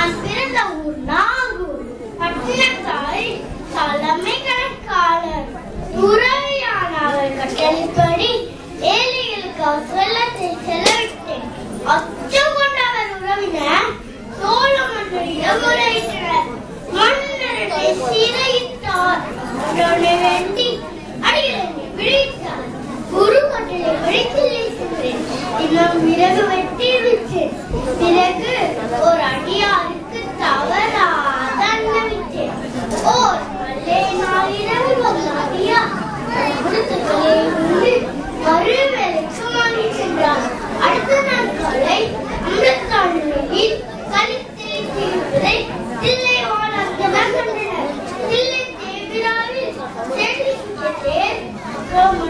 நான் பிறந்த ஊர் நாகூர். பட்டினத்தாய் தலைமை கணக்காளர் துறவியான கட்டளைப்படி ஏழைகளுக்கு அவசரத்தை செலவிட்டேன் அச்சம் கொண்டவர் உறவினர் சோழ மன்னரிடம் முறையிட்டனர் மன்னரனை சிறையிட்டார். அவனை வேண்டி அடிகளை விழித்தார். குரு கட்டளை படித்தில்லை இன்னும் விறகு வெட்டி விட்டேன் பிறகு Come on.